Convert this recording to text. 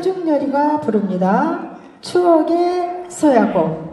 중열이가 부릅니다. 추억의 서야곡